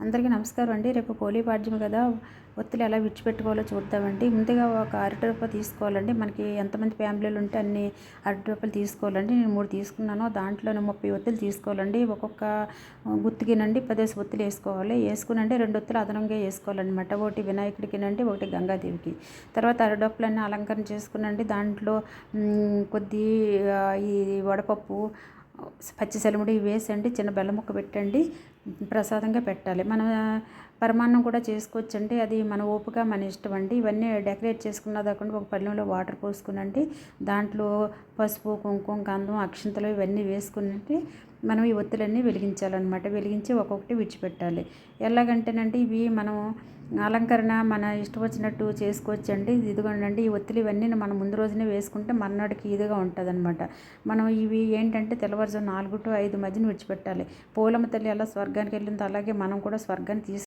అందరికీ నమస్కారం అండి. రేపు పోలీ పాడ్యం కదా. ఒత్తులు ఎలా విడిచిపెట్టుకోవాలో చూద్దామండి. ముందుగా ఒక అరటి తీసుకోవాలండి. మనకి ఎంతమంది ఫ్యామిలీలు ఉంటే అన్ని అరటి తీసుకోవాలండి. నేను మూడు తీసుకున్నాను. దాంట్లోనే ముప్పై ఒత్తులు తీసుకోవాలండి. ఒక్కొక్క గుత్తికినండి. పదేసి ఒత్తులు వేసుకోవాలి. వేసుకునండి రెండు ఒత్తులు అదనంగా వేసుకోవాలన్నమాట. ఒకటి వినాయకుడికినండి. ఒకటి గంగాదేవికి. తర్వాత అరడప్పులన్నీ అలంకరణ చేసుకునండి. దాంట్లో కొద్ది ఈ వడపప్పు పచ్చి సెలముడి వేసండి. చిన్న బెల్లం ముక్క పెట్టండి. ప్రసాదంగా పెట్టాలి. మన పరమాన్నం కూడా చేసుకోవచ్చండి. అది మన ఓపిక మన ఇష్టం అండి. ఇవన్నీ డెకరేట్ చేసుకున్న కాకుండా ఒక పళ్ళెంలో వాటర్ పోసుకునండి. దాంట్లో పసుపు కుంకుమ గంధం అక్షంతలు ఇవన్నీ వేసుకుని మనం ఈ ఒత్తులన్నీ వెలిగించాలన్నమాట. వెలిగించి ఒక్కొక్కటి విడిచిపెట్టాలి. ఎలాగంటేనండి ఇవి మనం అలంకరణ మన ఇష్టం వచ్చినట్టు చేసుకోవచ్చండి. ఇదిగోనండి ఈ ఒత్తిడి ఇవన్నీ మనం ముందు రోజునే వేసుకుంటే మర్నాడికి ఇదిగా ఉంటుంది అనమాట మనం ఇవి ఏంటంటే తెల్లవారుజాము నాలుగు టు ఐదు మధ్యన విడిచిపెట్టాలి. పూలమ్మ తల్లి ఎలా స్వర్గానికి వెళ్ళిందో అలాగే మనం కూడా స్వర్గాన్ని తీసు